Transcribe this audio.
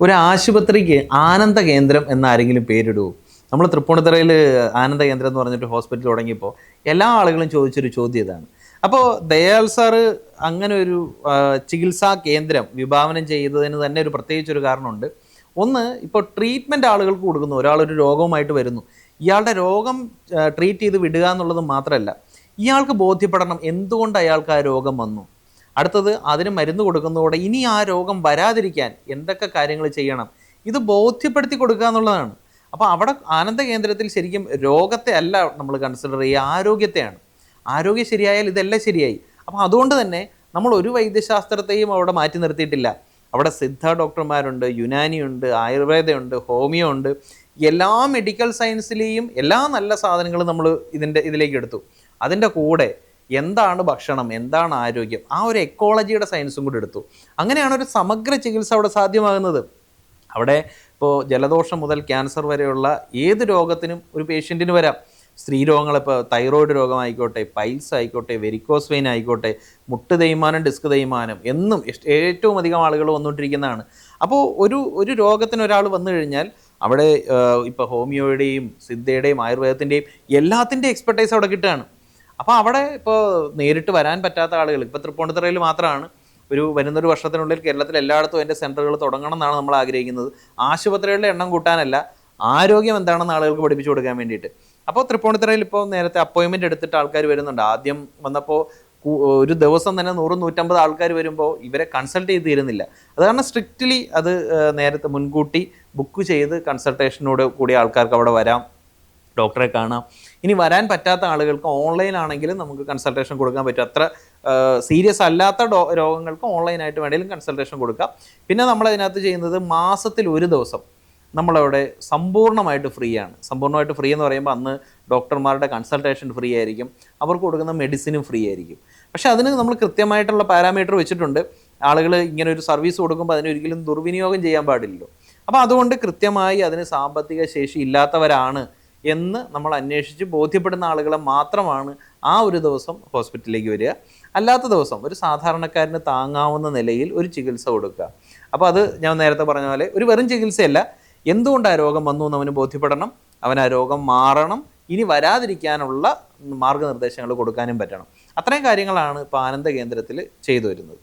ഒരു ആശുപത്രിക്ക് ആനന്ദ കേന്ദ്രം എന്നാരെങ്കിലും പേരിടുമോ നമ്മൾ തൃപ്പൂണിത്തറയിൽ ആനന്ദ കേന്ദ്രം എന്ന് പറഞ്ഞിട്ട് ഹോസ്പിറ്റൽ തുടങ്ങിയപ്പോൾ എല്ലാ ആളുകളും ചോദിച്ചൊരു ചോദ്യം ഇതാണ്. അപ്പോൾ ദയാൽ സാറ് അങ്ങനെ ഒരു ചികിത്സാ കേന്ദ്രം വിഭാവനം ചെയ്തതിന് തന്നെ ഒരു പ്രത്യേകിച്ചൊരു കാരണമുണ്ട്. ഒന്ന് ഇപ്പോൾ ട്രീറ്റ്മെന്റ് ആളുകൾക്ക് കൊടുക്കുന്നു. ഒരാളൊരു രോഗവുമായിട്ട് വരുന്നു. ഇയാളുടെ രോഗം ട്രീറ്റ് ചെയ്ത് വിടുക എന്നുള്ളത് മാത്രമല്ല ഇയാൾക്ക് ബോധ്യപ്പെടണം എന്തുകൊണ്ട് അയാൾക്ക് ആ രോഗം വന്നു? അടുത്തത് അതിന് മരുന്ന് കൊടുക്കുന്നതോടെ ഇനി ആ രോഗം വരാതിരിക്കാൻ എന്തൊക്കെ കാര്യങ്ങൾ ചെയ്യണം? ഇത് ബോധ്യപ്പെടുത്തി കൊടുക്കുക എന്നുള്ളതാണ്. അപ്പോൾ അവിടെ ആനന്ദ കേന്ദ്രത്തിൽ ശരിക്കും രോഗത്തെ അല്ല നമ്മൾ കൺസിഡർ ചെയ്യുക ആരോഗ്യത്തെയാണ്. ആരോഗ്യം ശരിയായാൽ ഇതെല്ലാം ശരിയായി. അപ്പോൾ അതുകൊണ്ട് തന്നെ നമ്മൾ ഒരു വൈദ്യശാസ്ത്രത്തെയും അവിടെ മാറ്റി നിർത്തിയിട്ടില്ല. അവിടെ സിദ്ധ ഡോക്ടർമാരുണ്ട് യുനാനിയുണ്ട് ആയുർവേദമുണ്ട് ഹോമിയോ ഉണ്ട് എല്ലാ മെഡിക്കൽ സയൻസിലെയും എല്ലാ നല്ല സാധനങ്ങളും നമ്മൾ ഇതിന്റെ ഇതിലേക്ക് എടുത്തു. അതിന്റെ കൂടെ എന്താണ് ഭക്ഷണം എന്താണ് ആരോഗ്യം? ആ ഒരു എക്കോളജിയുടെ സയൻസും കൂടി എടുത്തു. അങ്ങനെയാണ് ഒരു സമഗ്ര ചികിത്സ അവിടെ സാധ്യമാകുന്നത്. അവിടെ ഇപ്പോൾ ജലദോഷം മുതൽ ക്യാൻസർ വരെയുള്ള ഏത് രോഗത്തിനും ഒരു പേഷ്യന്റിന് വരാം. സ്ത്രീ രോഗങ്ങൾ ഇപ്പോൾ തൈറോയിഡ് രോഗമായിക്കോട്ടെ പൈൽസ് ആയിക്കോട്ടെ വെരിക്കോസ് വെയിൻ ആയിക്കോട്ടെ മുട്ട് തേയ്മാനം ഡിസ്ക് തേയ്മാനം എന്നും ഏറ്റവും അധികം ആളുകൾ വന്നുകൊണ്ടിരിക്കുന്നതാണ്. അപ്പോൾ ഒരു ഒരു രോഗത്തിന് ഒരാൾ വന്നു കഴിഞ്ഞാൽ അവിടെ ഇപ്പോൾ ഹോമിയോയുടെയും സിദ്ധയുടെയും ആയുർവേദത്തിന്റെയും എല്ലാത്തിന്റെയും എക്സ്പെർട്ടൈസ് അവിടെ കിട്ടുകയാണ്. അപ്പോൾ അവിടെ ഇപ്പോൾ നേരിട്ട് വരാൻ പറ്റാത്ത ആളുകൾ ഇപ്പോൾ തൃപ്പൂണിത്തുറയിൽ മാത്രമാണ്. ഒരു വരുന്നൊരു വർഷത്തിനുള്ളിൽ കേരളത്തിൽ എല്ലായിടത്തും അതിന്റെ സെന്ററുകൾ തുടങ്ങണം എന്നാണ് നമ്മൾ ആഗ്രഹിക്കുന്നത്. ആശുപത്രികളുടെ എണ്ണം കൂട്ടാനല്ല ആരോഗ്യം എന്താണെന്ന് ആളുകൾക്ക് പഠിപ്പിച്ചു കൊടുക്കാൻ വേണ്ടിയിട്ട്. അപ്പോൾ തൃപ്പൂണിത്തുറയിൽ ഇപ്പോൾ നേരത്തെ അപ്പോയിൻമെന്റ് എടുത്തിട്ട് ആൾക്കാർ വരുന്നുണ്ട്. ആദ്യം വന്നപ്പോൾ ഒരു ദിവസം തന്നെ നൂറ് നൂറ്റമ്പത് ആൾക്കാർ വരുമ്പോൾ ഇവരെ കൺസൾട്ട് ചെയ്ത് തീരുന്നില്ല. അത് കാരണം സ്ട്രിക്റ്റ്ലി അത് നേരത്തെ മുൻകൂട്ടി ബുക്ക് ചെയ്ത് കൺസൾട്ടേഷനോട് കൂടി ആൾക്കാർക്ക് അവിടെ വരാം. ഡോക്ടറെ കാണാം. ഇനി വരാൻ പറ്റാത്ത ആളുകൾക്ക് ഓൺലൈൻ ആണെങ്കിലും നമുക്ക് കൺസൾട്ടേഷൻ കൊടുക്കാൻ പറ്റും. അത്ര സീരിയസ് അല്ലാത്ത രോഗങ്ങൾക്ക് ഓൺലൈനായിട്ട് വേണമെങ്കിലും കൺസൾട്ടേഷൻ കൊടുക്കാം. പിന്നെ നമ്മൾ അതിനകത്ത് ചെയ്യുന്നത് മാസത്തിൽ ഒരു ദിവസം നമ്മളവിടെ സമ്പൂർണമായിട്ട് ഫ്രീ ആണ്. സമ്പൂർണമായിട്ട് ഫ്രീ എന്ന് പറയുമ്പോൾ അന്ന് ഡോക്ടർമാരുടെ കൺസൾട്ടേഷൻ ഫ്രീ ആയിരിക്കും. അവർക്ക് കൊടുക്കുന്ന മെഡിസിനും ഫ്രീ ആയിരിക്കും. പക്ഷേ അതിന് നമ്മൾ കൃത്യമായിട്ടുള്ള പാരാമീറ്റർ വെച്ചിട്ടുണ്ട്. ആളുകൾ ഇങ്ങനെ ഒരു സർവീസ് കൊടുക്കുമ്പോൾ അതിനൊരിക്കലും ദുർവിനിയോഗം ചെയ്യാൻ പാടില്ലല്ലോ. അപ്പോൾ അതുകൊണ്ട് കൃത്യമായി അതിന് സാമ്പത്തിക ശേഷി ഇല്ലാത്തവരാണ് എന്ന് നമ്മൾ അന്വേഷിച്ച് ബോധ്യപ്പെടുന്ന ആളുകളെ മാത്രമാണ് ആ ഒരു ദിവസം ഹോസ്പിറ്റലിലേക്ക് വരിക. അല്ലാത്ത ദിവസം ഒരു സാധാരണക്കാരന് താങ്ങാവുന്ന നിലയിൽ ഒരു ചികിത്സ കൊടുക്കുക. അപ്പോൾ അത് ഞാൻ നേരത്തെ പറഞ്ഞ പോലെ ഒരു വെറും ചികിത്സയല്ല. എന്തുകൊണ്ട് ആ രോഗം വന്നു എന്ന് അവന് ബോധ്യപ്പെടണം. അവൻ ആ രോഗം മാറണം. ഇനി വരാതിരിക്കാനുള്ള മാർഗനിർദ്ദേശങ്ങൾ കൊടുക്കാനും പറ്റണം. അത്രയും കാര്യങ്ങളാണ് ഇപ്പോൾ ആനന്ദ കേന്ദ്രത്തിൽ ചെയ്തു വരുന്നത്.